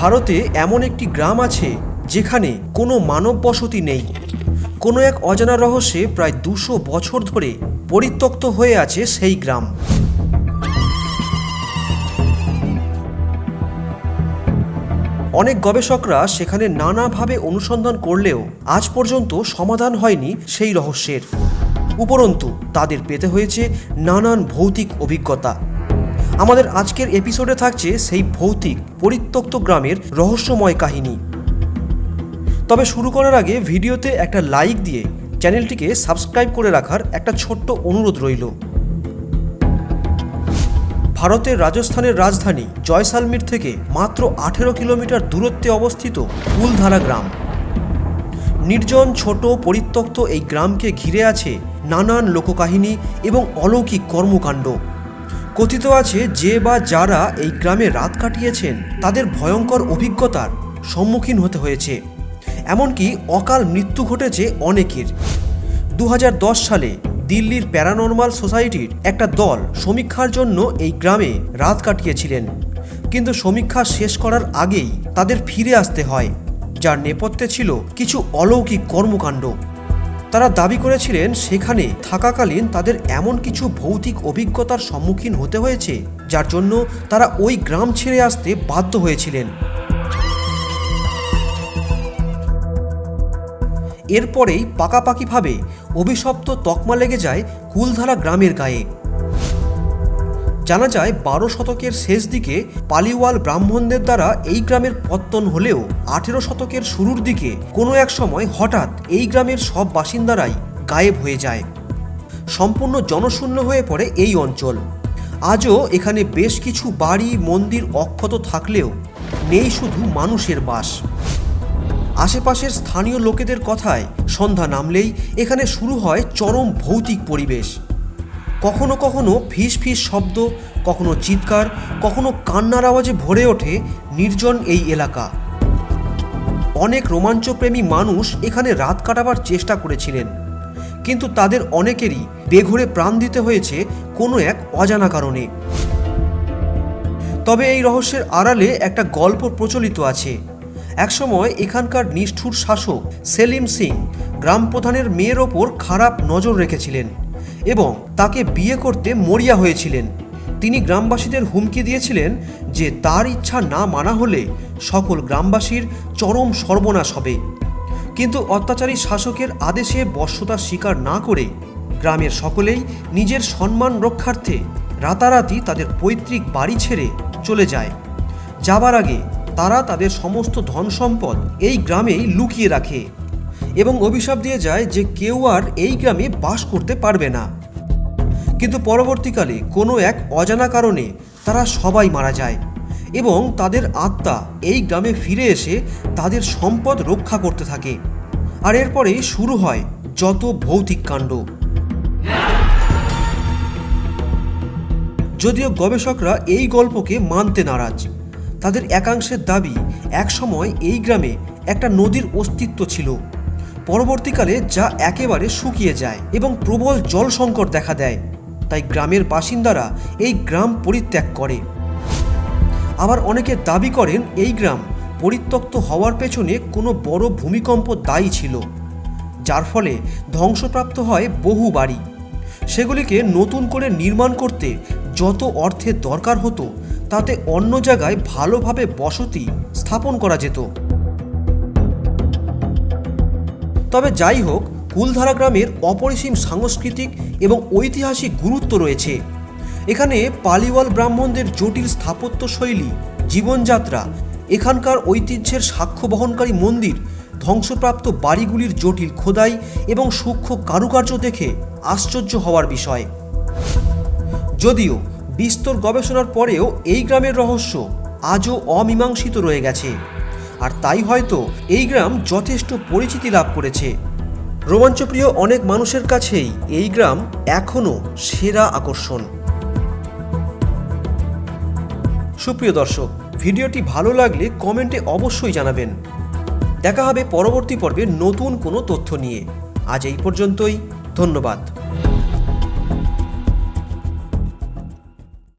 ভারতে এমন একটি গ্রাম আছে যেখানে কোনো মানব বসতি নেই। কোনো এক অজানা রহস্যে প্রায় দুশো বছর ধরে পরিত্যক্ত হয়ে আছে সেই গ্রাম। অনেক গবেষকরা সেখানে নানাভাবে অনুসন্ধান করলেও আজ পর্যন্ত সমাধান হয়নি সেই রহস্যের। উপরন্তু, তাদের পেতে হয়েছে নানান ভৌতিক অভিজ্ঞতা। আমাদের আজকের এপিসোডে থাকছে সেই ভৌতিক, পরিত্যক্ত গ্রামের রহস্যময় কাহিনী। তবে শুরু করার আগে ভিডিওতে একটা লাইক দিয়ে চ্যানেলটিকে সাবস্ক্রাইব করে রাখার একটা ছোট্ট অনুরোধ রইল। ভারতের রাজস্থানের রাজধানী জয়সালমীর থেকে মাত্র আঠেরো কিলোমিটার দূরত্বে অবস্থিত কুলধারা গ্রাম। নির্জন, ছোট, পরিত্যক্ত এই গ্রামকে ঘিরে আছে নানান লোককাহিনী এবং অলৌকিক কর্মকাণ্ড। কথিত আছে যে বা যারা এই গ্রামে রাত কাটিয়েছেন, তাদের ভয়ঙ্কর অভিজ্ঞতার সম্মুখীন হতে হয়েছে। এমনকি অকাল মৃত্যু ঘটেছে অনেকের। দু হাজার দশ সালে দিল্লির প্যারানর্মাল সোসাইটির একটা দল সমীক্ষার জন্য এই গ্রামে রাত কাটিয়েছিলেন। কিন্তু সমীক্ষা শেষ করার আগেই তাদের ফিরে আসতে হয়, যার নেপথ্যে ছিল কিছু অলৌকিক কর্মকাণ্ড। তারা দাবি করেছিলেন সেখানে থাকাকালীন তাদের এমন কিছু ভৌতিক অভিজ্ঞতার সম্মুখীন হতে হয়েছে, যার জন্য তারা ওই গ্রাম ছেড়ে আসতে বাধ্য হয়েছিলেন। এরপরেই পাকাপাকিভাবে অভিশপ্ত তকমা লেগে যায় কুলধারা গ্রামের গায়ে। জানা যায়, বারো শতকের শেষ দিকে পালিওয়াল ব্রাহ্মণদের দ্বারা এই গ্রামের পত্তন হলেও আঠেরো শতকের শুরুর দিকে কোনো এক সময় হঠাৎ এই গ্রামের সব বাসিন্দারাই গায়েব হয়ে যায়। সম্পূর্ণ জনশূন্য হয়ে পড়ে এই অঞ্চল। আজও এখানে বেশ কিছু বাড়ি, মন্দির অক্ষত থাকলেও নেই শুধু মানুষের বাস। আশেপাশের স্থানীয় লোকেদের কথায় সন্ধ্যা নামলেই এখানে শুরু হয় চরম ভৌতিক পরিবেশ। কখনো কখনো ফিস ফিস শব্দ, কখনো চিৎকার, কখনো কান্নার আওয়াজে ভরে ওঠে নির্জন এই এলাকা। অনেক রোমাঞ্চপ্রেমী মানুষ এখানে রাত কাটাবার চেষ্টা করেছিলেন। কিন্তু তাদের অনেকেরই বেঘরে প্রাণ দিতে হয়েছে কোনো এক অজানা কারণে। তবে এই রহস্যের আড়ালে একটা গল্প প্রচলিত আছে। একসময় এখানকার নিষ্ঠুর শাসক সেলিম সিং গ্রাম প্রধানের মেয়ের ওপর খারাপ নজর রেখেছিলেন। এবং তাকে বিয়ে করতে মরিয়া হয়েছিলেন। তিনি গ্রামবাসীদের হুমকি দিয়েছিলেন যে তার ইচ্ছা না মানা হলে সকল গ্রামবাসীর চরম সর্বনাশ হবে। কিন্তু অত্যাচারী শাসকের আদেশে বশ্যতা স্বীকার না করে গ্রামের সকলেই নিজের সম্মান রক্ষার্থে রাতারাতি তাদের পৈতৃক বাড়ি ছেড়ে চলে যায়। যাবার আগে তারা তাদের সমস্ত ধন সম্পদ এই গ্রামেই লুকিয়ে রাখে। এবং অভিশাপ দিয়ে যায় যে কেউ আর এই গ্রামে বাস করতে পারবে না। কিন্তু পরবর্তীকালে কোনো এক অজানা কারণে তারা সবাই মারা যায় এবং তাদের আত্মা এই গ্রামে ফিরে এসে তাদের সম্পদ রক্ষা করতে থাকে। আর এরপরে শুরু হয় যত ভৌতিক কাণ্ড। যদিও গবেষকরা এই গল্পকে মানতে নারাজ, তাদের একাংশের দাবি একসময় এই গ্রামে একটা নদীর অস্তিত্ব ছিল। পরবর্তীকালে যা একেবারে শুকিয়ে যায় এবং প্রবল জল সংকট দেখা দেয়, তাই গ্রামের বাসিন্দারা এই গ্রাম পরিত্যাগ করে। আবার অনেকে দাবি করেন এই গ্রাম পরিত্যক্ত হওয়ার পেছনে কোনো বড় ভূমিকম্প দায়ী ছিল, যার ফলে ধ্বংসপ্রাপ্ত হয় বহু বাড়ি। সেগুলিকে নতুন করে নির্মাণ করতে যত অর্থের দরকার হতো, তাতে অন্য জায়গায় ভালোভাবে বসতি স্থাপন করা যেত। তবে যাই হোক, কুলধারা গ্রামের অপরিসীম সাংস্কৃতিক এবং ঐতিহাসিক গুরুত্ব রয়েছে। এখানে পালিওয়াল ব্রাহ্মণদের জটিল স্থাপত্য শৈলী, জীবনযাত্রা, এখানকার ঐতিহ্যের সাক্ষ্য বহনকারী মন্দির, ধ্বংসপ্রাপ্ত বাড়িগুলির জটিল খোদাই এবং সূক্ষ্ম কারুকার্য দেখে আশ্চর্য হওয়ার বিষয়। যদিও বিস্তর গবেষণার পরেও এই গ্রামের রহস্য আজও অমীমাংসিত রয়ে গেছে। আর তাই হয়তো এই গ্রাম যথেষ্ট পরিচিতি লাভ করেছে। রোমাঞ্চপ্রিয় অনেক মানুষের কাছেই এই গ্রাম এখনও সেরা আকর্ষণ। সুপ্রিয় দর্শক, ভিডিওটি ভালো লাগলে কমেন্টে অবশ্যই জানাবেন। দেখা হবে পরবর্তী পর্বে নতুন কোনো তথ্য নিয়ে। আজ এই পর্যন্তই, ধন্যবাদ।